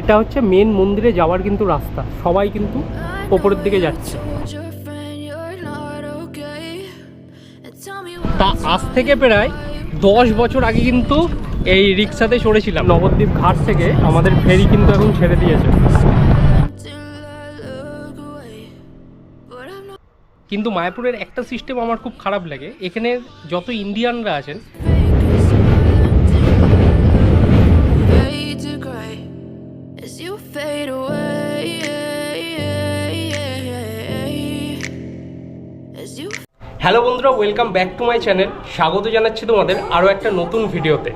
এটা হচ্ছে মেন মন্দিরে যাওয়ার কিন্তু রাস্তা। সবাই কিন্তু ওপরের দিকে যাচ্ছে। তা আজ থেকে প্রায় দশ বছর আগে কিন্তু এই রিক্সাতে চড়েছিলাম। নবদ্বীপ ঘাট থেকে আমাদের ফেরি কিন্তু এখন ছেড়ে দিয়েছে। কিন্তু মায়াপুরের একটা সিস্টেম আমার খুব খারাপ লাগে। এখানে যত ইন্ডিয়ানরা আছেন welcome back to my channel স্বাগত জানাচ্ছি তোমাদের আরও একটা নতুন ভিডিওতে।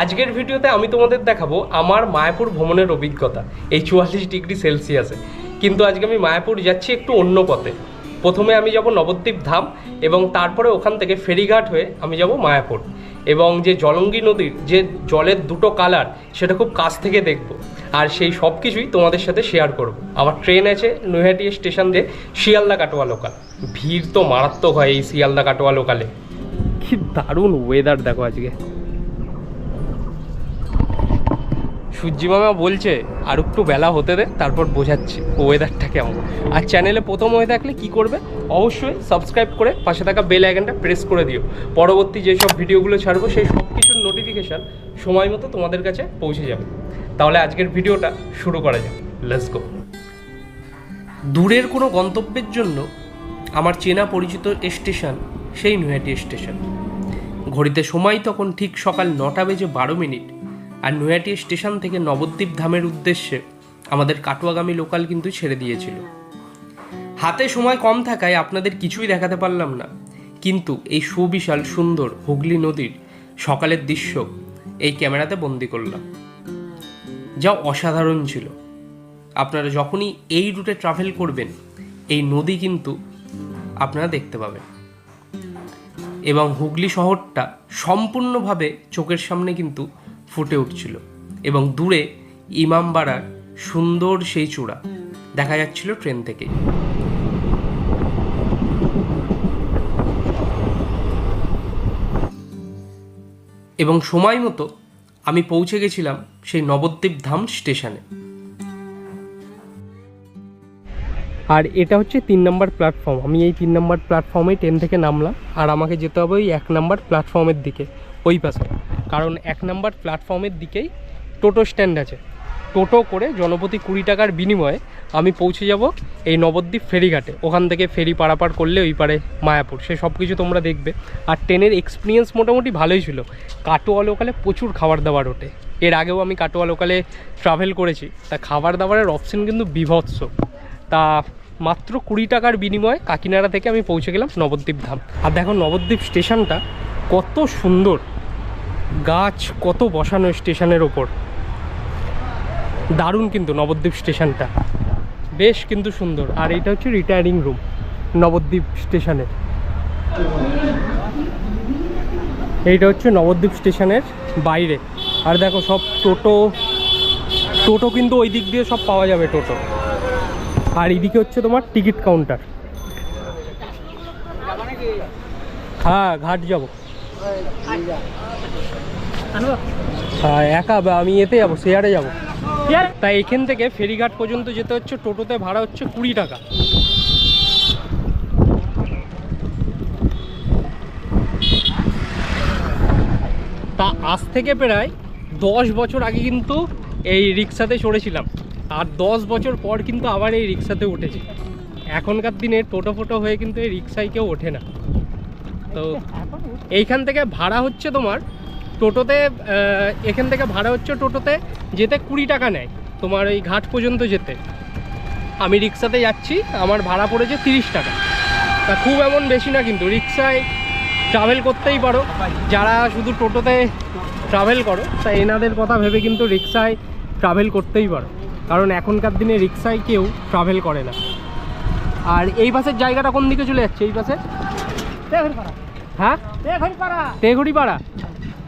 আজকের ভিডিওতে আমি তোমাদের দেখাবো আমার মায়াপুর ভ্রমণের অভিজ্ঞতা। এই চুয়াল্লিশ ডিগ্রি সেলসিয়াসে। কিন্তু আজকে আমি মায়াপুর যাচ্ছি একটু অন্য পথে। প্রথমে আমি যাব নবদ্বীপ ধাম এবং তারপরে ওখান থেকে ফেরিঘাট হয়ে আমি যাব মায়াপুর। এবং যে জলঙ্গি নদীর যে জলের দুটো কালার, সেটা খুব কাছ থেকে দেখব। আর সেই সব কিছুই তোমাদের সাথে শেয়ার করব। আমার ট্রেন আছে নৈহাটি স্টেশন দিয়ে শিয়ালদা কাটোয়া লোকাল ভিড় তো মারাত্মক হয় এই শিয়ালদা কাটোয়া লোকালে কি দারুণ ওয়েদার দেখো আজকে। সূর্যি মামা বলছে, আর একটু বেলা হতে দে, তারপর বোঝাচ্ছি ওয়েদারটা কেমন। আর চ্যানেলে প্রথম হয়ে থাকলে কি করবে? অবশ্যই সাবস্ক্রাইব করে পাশে থাকা বেল আইকনটা প্রেস করে দিও। পরবর্তী যেসব ভিডিওগুলো ছাড়বো, সেই সব নোটিফিকেশান সময় মতো তোমাদের কাছে পৌঁছে যাবে। তাহলে আজকের ভিডিওটা শুরু করা যাক। লেটস গো দূরের কোনো গন্তব্যের জন্য আমার চেনা পরিচিত স্টেশন সেই নৈহাটি স্টেশন। ঘড়িতে সময় তখন ঠিক সকাল নটা বেজে বারো মিনিট। আর নৈহাটি স্টেশন থেকে নবদ্বীপ ধামের উদ্দেশ্যে আমাদের কাটোয়াগামী লোকাল কিন্তু ছেড়ে দিয়েছিল। হাতে সময় কম থাকায় আপনাদের কিছুই দেখাতে পারলাম না। কিন্তু এই সুবিশাল সুন্দর হুগলি নদীর সকালের দৃশ্য এই ক্যামেরাতে বন্দি করলাম। যা অসাধারণ ছিল। আপনারা যখনই এই রুটে ট্রাভেল করবেন, এই নদী কিন্তু আপনারা দেখতে পাবেন। এবং হুগলি শহরটা সম্পূর্ণভাবে চোখের সামনে কিন্তু ফুটে উঠছিল এবং দূরে ইমামবাড়ার সুন্দর সেই চূড়া দেখা যাচ্ছিল ট্রেন থেকেই। এবং সময় মতো আমি পৌঁছে গেছিলাম সেই নবদ্বীপ ধাম স্টেশনে। আর এটা হচ্ছে তিন নম্বর প্ল্যাটফর্ম। আমি এই তিন নম্বর প্ল্যাটফর্মে ট্রেন থেকে নামলাম। আর আমাকে যেতে হবে ওই এক নম্বর প্ল্যাটফর্মের দিকে, ওই পাশে। কারণ এক নম্বর প্ল্যাটফর্মের দিকেই টোটো স্ট্যান্ড আছে। টোটো করে জনপ্রতি কুড়ি টাকার বিনিময়ে আমি পৌঁছে যাব এই নবদ্বীপ ফেরিঘাটে। ওখান থেকে ফেরি পারাপার করলে ওই পারে মায়াপুর। সে সব কিছু তোমরা দেখবে। আর ট্রেনের এক্সপিরিয়েন্স মোটামুটি ভালোই ছিল। কাটোয়া লোকালে প্রচুর খাবার দাবার ওঠে। এর আগেও আমি কাটোয়া লোকালে ট্রাভেল করেছি। তা খাবার দাবারের অপশন কিন্তু বিভৎস। তা মাত্র কুড়ি টাকার বিনিময়ে কাকিনাড়া থেকে আমি পৌঁছে গেলাম নবদ্বীপ ধাম। আর দেখো নবদ্বীপ স্টেশনটা কত সুন্দর। গাছ কত বসানো স্টেশনের ওপর। দারুণ কিন্তু নবদ্বীপ স্টেশনটা। বেশ কিন্তু সুন্দর। আর এটা হচ্ছে রিটায়ারিং রুম নবদ্বীপ স্টেশনের। এইটা হচ্ছে নবদ্বীপ স্টেশনের বাইরে। আর দেখো সব টোটো টোটো কিন্তু ওই দিক দিয়ে সব পাওয়া যাবে টোটো। আর এদিকে হচ্ছে তোমার টিকিট কাউন্টার। হ্যাঁ ঘাট যাব। হ্যাঁ একা আমি এতে যাব, শেয়ারে যাব। তাই এখান থেকে ফেরিঘাট পর্যন্ত যেতে হচ্ছে টোটোতে ভাড়া হচ্ছে কুড়ি টাকা। তা আজ থেকে প্রায় দশ বছর আগে কিন্তু এই রিক্সাতে চড়েছিলাম আর দশ বছর পর কিন্তু আবার এই রিক্সাতে উঠেছি। এখনকার দিনে টোটো ফোটো হয়ে কিন্তু এই রিক্সায় কেউ ওঠে না। তো এইখান থেকে ভাড়া হচ্ছে তোমার টোটোতে এখান থেকে ভাড়া হচ্ছে টোটোতে যেতে কুড়ি টাকা নেয় তোমার এই ঘাট পর্যন্ত যেতে। আমি রিক্সাতে যাচ্ছি আমার ভাড়া পড়েছে তিরিশ টাকা। তা খুব এমন বেশি না কিন্তু রিক্সায় ট্রাভেল করতেই পারো। যারা শুধু টোটোতে ট্রাভেল করো তা এনাদের কথা ভেবে কিন্তু রিক্সায় ট্রাভেল করতেই পারো। কারণ এখনকার দিনে রিক্সায় কেউ ট্রাভেল করে না। আর এই বাসের জায়গাটা কোন দিকে চলে যাচ্ছে? এই বাসে হ্যাঁ? তেঘড়ি পাড়া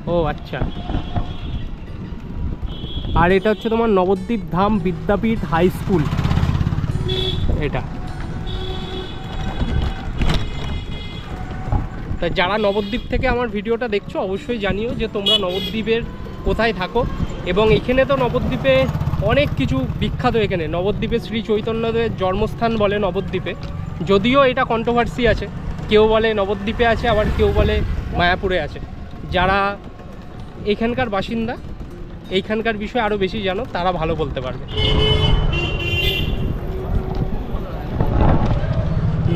ও আচ্ছা। আর এটা হচ্ছে তোমার নবদ্বীপ ধাম বিদ্যাপীঠ হাই স্কুল। এটা। তা যারা নবদ্বীপ থেকে আমার ভিডিওটা দেখছ, অবশ্যই জানিও যে তোমরা নবদ্বীপের কোথায় থাকো এবং এখানে তো নবদ্বীপে অনেক কিছু বিখ্যাত এখানে। নবদ্বীপে শ্রী চৈতন্যদেবের জন্মস্থান বলে নবদ্বীপে। যদিও এটা কন্ট্রোভার্সি আছে। কেউ বলে নবদ্বীপে আছে, আবার কেউ বলে মায়াপুরে আছে। যারা এখানকার বাসিন্দা, এইখানকার বিষয়ে আরও বেশি জানো, তারা ভালো বলতে পারবে।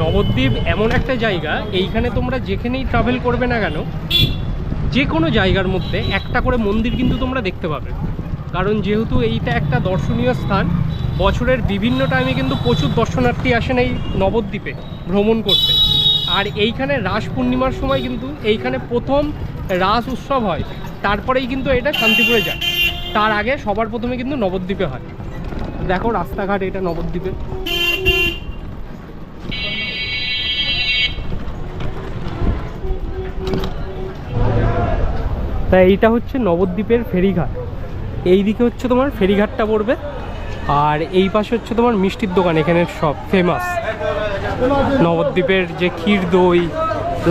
নবদ্বীপ এমন একটা জায়গা, এইখানে তোমরা যেখানেই ট্রাভেল করবে না কেন যে কোনো জায়গার মধ্যে একটা করে মন্দির কিন্তু তোমরা দেখতে পাবে। কারণ যেহেতু এইটা একটা দর্শনীয় স্থান, বছরের বিভিন্ন টাইমে কিন্তু প্রচুর দর্শনার্থী আসেন এই নবদ্বীপে ভ্রমণ করতে। আর এইখানে রাস পূর্ণিমার সময় কিন্তু এইখানে প্রথম রাস উৎসব হয়। তারপরেই কিন্তু এটা শান্তিপুরে যায়। তার আগে সবার প্রথমে কিন্তু নবদ্বীপে হয়। দেখো রাস্তাঘাট এটা নবদ্বীপে। তাই এইটা হচ্ছে নবদ্বীপের ফেরিঘাট। এই দিকে হচ্ছে তোমার ফেরিঘাটটা পড়বে। আর এই পাশে হচ্ছে তোমার মিষ্টির দোকান, এখানে সব ফেমাস নবদ্বীপের যে ক্ষীর দই,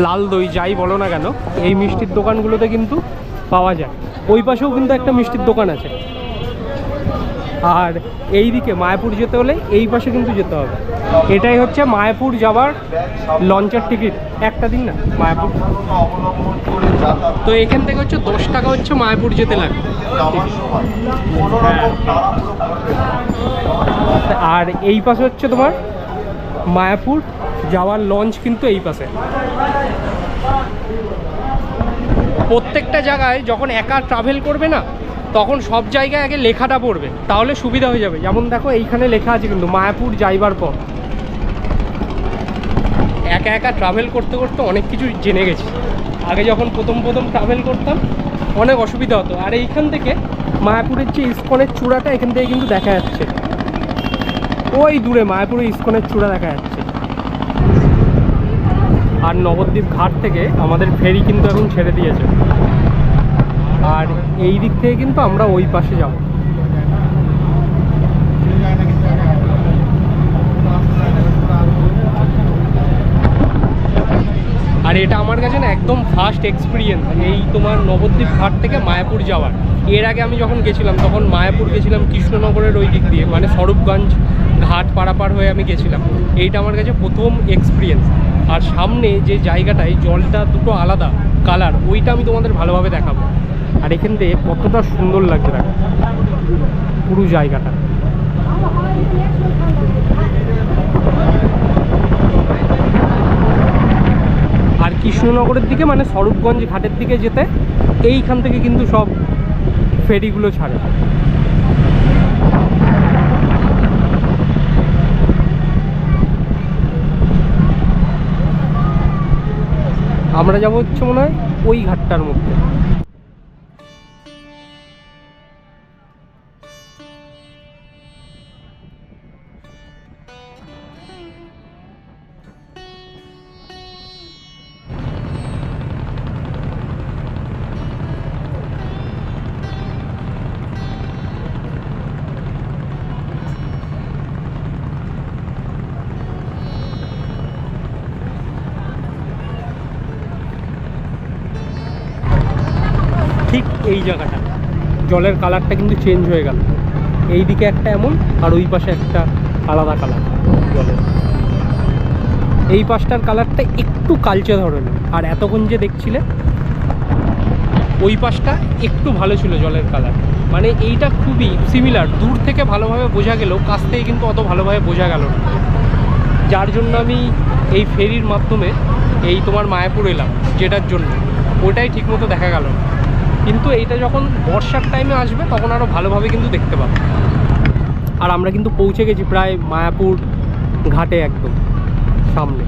লাল দই, যাই বলো না কেন, এই মিষ্টির দোকানগুলোতে কিন্তু পাওয়া যায়। ওই পাশেও কিন্তু একটা মিষ্টির দোকান আছে। আর এই দিকে মায়াপুর যেতে হলে এই পাশে কিন্তু যেতে হবে। এটাই হচ্ছে মায়াপুর যাওয়ার লঞ্চের টিকিট। একটা দিন না, মায়াপুর। তো এখান থেকে হচ্ছে দশ টাকা হচ্ছে মায়াপুর যেতে লাগে আর এই পাশে হচ্ছে তোমার মায়াপুর যাওয়ার লঞ্চ কিন্তু এই পাশে। প্রত্যেকটা জায়গায় যখন একা ট্রাভেল করবে না, তখন সব জায়গায় আগে লেখাটা পড়বে। তাহলে সুবিধা হয়ে যাবে। যেমন দেখো, এইখানে লেখা আছে কিন্তু, মায়াপুর যাইবার পর একা একা ট্রাভেল করতে করতে অনেক কিছু জেনে গেছি। আগে যখন প্রথম প্রথম ট্রাভেল করতাম, অনেক অসুবিধা হতো। আর এইখান থেকে মায়াপুরের যে ইস্কনের চূড়াটা, এখান থেকে কিন্তু দেখা যাচ্ছে। ওই দূরে মায়াপুরের ইস্কনের চূড়া দেখা যাচ্ছে। আর নবদ্বীপ ঘাট থেকে আমাদের ফেরি কিন্তু এখন ছেড়ে দিয়েছে। আর এই দিক থেকে কিন্তু আমরা ওই পাশে যাব। আর এটা আমার কাছে না একদম ফার্স্ট এক্সপিরিয়েন্স এই তোমার নবদ্বীপ ঘাট থেকে মায়াপুর যাওয়ার। এর আগে আমি যখন গেছিলাম, তখন মায়াপুর গেছিলাম কৃষ্ণনগরের ওই দিক দিয়ে মানে স্বরূপগঞ্জ ঘাট পারাপার হয়ে আমি গেছিলাম। এইটা আমার কাছে প্রথম এক্সপিরিয়েন্স আর সামনে যে জায়গাটায় জলটা দুটো আলাদা কালার, ওইটা আমি তোমাদের ভালোভাবে দেখাবো। আর এখান থেকে কতটা সুন্দর লাগছে দেখো, পুরো জায়গাটা। আর কৃষ্ণনগরের দিকে মানে স্বরূপগঞ্জ ঘাটের দিকে যেতে, এইখান থেকে কিন্তু সব ফেরিগুলো ছাড়ে। আমরা যাব হচ্ছে মনে হয় ওই ঘাটটার মধ্যে। জলের কালারটা কিন্তু চেঞ্জ হয়ে গেল। এই দিকে একটা এমন, আর ওই পাশে একটা আলাদা কালার জলের। এই পাশটার কালারটা একটু কালচে ধরনের, আর এতক্ষণ যে দেখছিলে, ওই পাশটা একটু ভালো ছিল জলের কালার। মানে এইটা খুবই সিমিলার দূর থেকে ভালোভাবে বোঝা গেলেও কাছ থেকে কিন্তু অত ভালোভাবে বোঝা গেল না। যার জন্য আমি এই ফেরির মাধ্যমে এই তোমার মায়াপুর এলাম, যেটার জন্য। ওটাই ঠিকমতো দেখা গেল না। কিন্তু এইটা যখন বর্ষার টাইমে আসবে, তখন আরও ভালোভাবে কিন্তু দেখতে পাবো। আর আমরা কিন্তু পৌঁছে গেছি প্রায় মায়াপুর ঘাটে একদম, সামনে।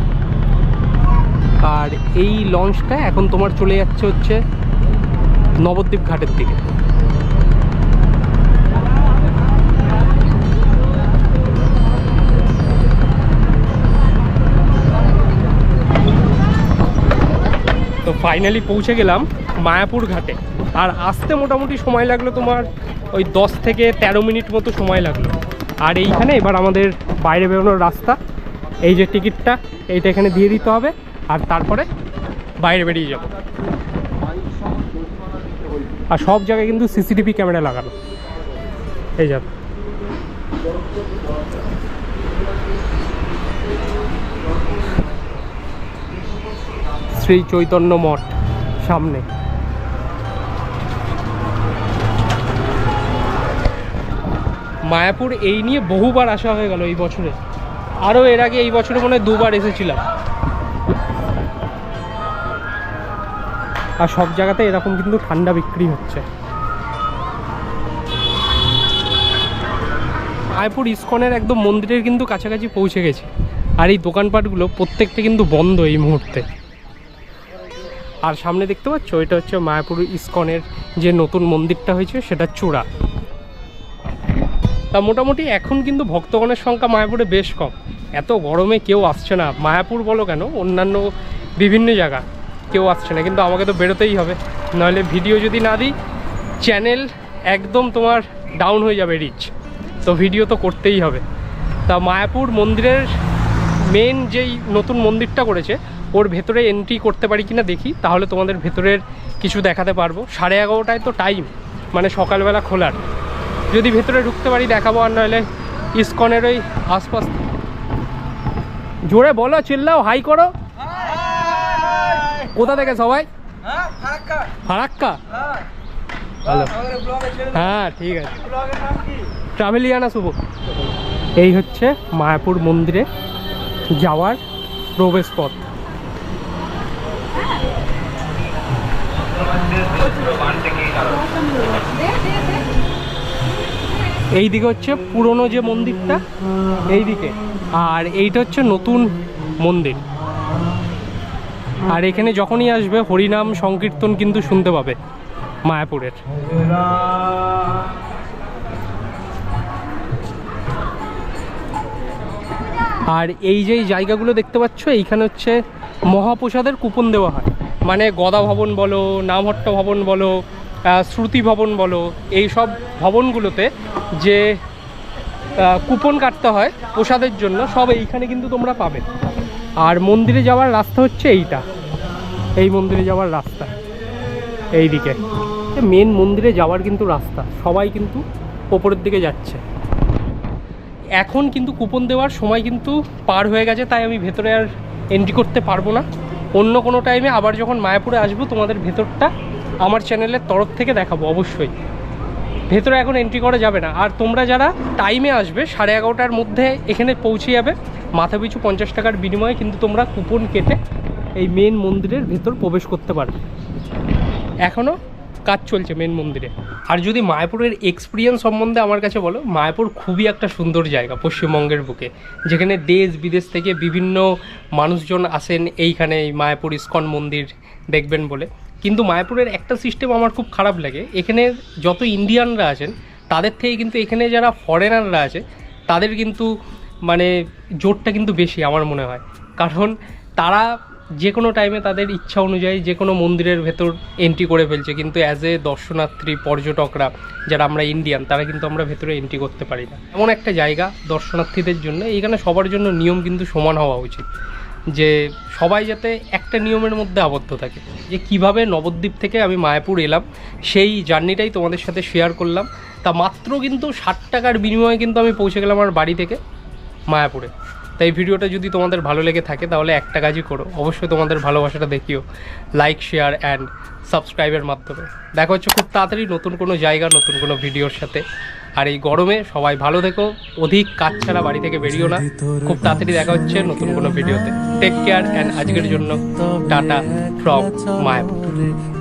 আর এই লঞ্চটা এখন তোমার চলে যাচ্ছে হচ্ছে নবদ্বীপ ঘাটের দিকে। ফাইনালি পৌঁছে গেলাম মায়াপুর ঘাটে। আর আসতে মোটামুটি সময় লাগল তোমার ওই দশ থেকে তেরো মিনিট মতো সময় লাগল। আর এইখানে এবার আমাদের বাইরে বেরোনোর রাস্তা, এই যে টিকিটটা, এইটা এখানে দিয়ে দিতে হবে, আর তারপরে বাইরে বেরিয়ে যাব। আর সব জায়গায় কিন্তু সিসিটিভি ক্যামেরা লাগানো। এই যাক শ্রী চৈতন্য মঠ সামনে। মায়াপুর এই নিয়ে বহুবার আসা হয়ে গেল এই বছরে। আরও এর আগে এই বছরে মনে হয় দুবার এসেছিলাম। আর সব জায়গাতে এরকম কিন্তু ঠান্ডা বিক্রি হচ্ছে। মায়াপুর ইস্কনের একদম মন্দিরের কিন্তু কাছাকাছি পৌঁছে গেছে। আর এই দোকানপাটগুলো প্রত্যেকটা কিন্তু বন্ধ এই মুহূর্তে। আর সামনে দেখতে পাচ্ছ, এটা হচ্ছে মায়াপুর ইস্কনের যে নতুন মন্দিরটা হয়েছে, সেটা চূড়া। তা মোটামুটি এখন কিন্তু ভক্তগণের সংখ্যা মায়াপুরে বেশ কম। এত গরমে কেউ আসছে না। মায়াপুর বলো কেন, অন্যান্য বিভিন্ন জায়গা কেউ আসছে না, কিন্তু আমাকে তো বেরোতেই হবে। নাহলে ভিডিও যদি না দিই, চ্যানেল একদম তোমার ডাউন হয়ে যাবে রিচ তো ভিডিও তো করতেই হবে। তা মায়াপুর মন্দিরের মেন যেই নতুন মন্দিরটা করেছে ওর ভেতরে এন্ট্রি করতে পারি কিনা দেখি, তাহলে তোমাদের ভেতরের কিছু দেখাতে পারব। সাড়ে এগারোটায় তো টাইম মানে সকালবেলা খোলার। যদি ভেতরে ঢুকতে পারি দেখাবো আর নইলে ইস্কনের ওই আশপাশ জোরে বলো, চিল্লাও, হাই করো। কোথা থেকে সবাই? ফারাক্কা। হ্যাঁ ভালো। হ্যাঁ ঠিক আছে। ট্রাভেলিয়ানা শুভ। এই হচ্ছে মায়াপুর মন্দিরে যাওয়ার প্রবেশ পথ। এই দিকে হচ্ছে পুরনো যে মন্দিরটা, এই দিকে। আর এইটা হচ্ছে নতুন মন্দির। আর এখানে যখনই আসবে, হরিনাম সংকীর্তন কিন্তু শুনতে পাবে মায়াপুরের। আর এই যে জায়গাগুলো দেখতে পাচ্ছ, এইখানে হচ্ছে মহাপ্রসাদের কুপন দেওয়া হয়। মানে গদা ভবন বলো, নামহট্ট ভবন বলো শ্রুতি ভবন বলো, এই সব ভবনগুলোতে যে কুপন কাটতে হয় প্রসাদের জন্য, সব এইখানে কিন্তু তোমরা পাবে। আর মন্দিরে যাওয়ার রাস্তা হচ্ছে এইটা। এই মন্দিরে যাওয়ার রাস্তা। এই দিকে মেন মন্দিরে যাওয়ার কিন্তু রাস্তা। সবাই কিন্তু ওপরের দিকে যাচ্ছে। এখন কিন্তু কুপন দেওয়ার সময় কিন্তু পার হয়ে গেছে, তাই আমি ভেতরে আর এন্ট্রি করতে পারব না। অন্য কোনো টাইমে আবার যখন মায়াপুরে আসব, তোমাদের ভেতরটা আমার চ্যানেলের তরফ থেকে দেখাবো, অবশ্যই। ভেতরে এখন এন্ট্রি করা যাবে না। আর তোমরা যারা টাইমে আসবে, সাড়ে এগারোটার মধ্যে এখানে পৌঁছে যাবে মাথা পিছু পঞ্চাশ টাকার বিনিময়ে কিন্তু তোমরা কুপন কেটে এই মেন মন্দিরের ভেতর প্রবেশ করতে পারবে। এখনও কাজ চলছে মেন মন্দিরে। আর যদি মায়াপুরের এক্সপিরিয়েন্স সম্বন্ধে আমার কাছে বলো, মায়াপুর খুবই একটা সুন্দর জায়গা পশ্চিমবঙ্গের বুকে। যেখানে দেশ বিদেশ থেকে বিভিন্ন মানুষজন আসেন এইখানে এই মায়াপুর ইস্কন মন্দির দেখবেন বলে। কিন্তু মায়াপুরের একটা সিস্টেম আমার খুব খারাপ লাগে। এখানে যত ইন্ডিয়ানরা আছেন, তাদের থেকে কিন্তু এখানে যারা ফরেনাররা আছে, তাদের কিন্তু মানে জোরটা কিন্তু বেশি আমার মনে হয়। কারণ তারা যে কোনো টাইমে তাদের ইচ্ছা অনুযায়ী যে কোনো মন্দিরের ভেতর এন্ট্রি করে ফেলছে। কিন্তু অ্যাজ এ দর্শনার্থী, পর্যটকরা যারা আমরা ইন্ডিয়ান তারা কিন্তু আমরা ভেতরে এন্ট্রি করতে পারি না। এমন একটা জায়গা দর্শনার্থীদের জন্য, এইখানে সবার জন্য নিয়ম কিন্তু সমান হওয়া উচিত। যে সবাই যাতে একটা নিয়মের মধ্যে আবদ্ধ থাকে। যে কীভাবে নবদ্বীপ থেকে আমি মায়াপুর এলাম, সেই জার্নিটাই তোমাদের সাথে শেয়ার করলাম। তা মাত্র কিন্তু ষাট টাকার বিনিময়ে কিন্তু আমি পৌঁছে গেলাম আমার বাড়ি থেকে মায়াপুরে। তাই ভিডিওটা যদি তোমাদের ভালো লেগে থাকে তাহলে একটা কাজই করো। অবশ্যই তোমাদের ভালোবাসাটা দেখিও। লাইক শেয়ার অ্যান্ড সাবস্ক্রাইবের মাধ্যমে। দেখা হচ্ছে খুব তাড়াতাড়ি নতুন কোনো জায়গা, নতুন কোনো ভিডিওর সাথে। আর এই গরমে সবাই ভালো থেকো। অধিক কাজ ছাড়া বাড়ি থেকে বেরিও না। খুব তাড়াতাড়ি দেখা হচ্ছে নতুন কোনো ভিডিওতে। টেক কেয়ার অ্যান্ড আজকের জন্য টাটা ফ্রম মায়াপুর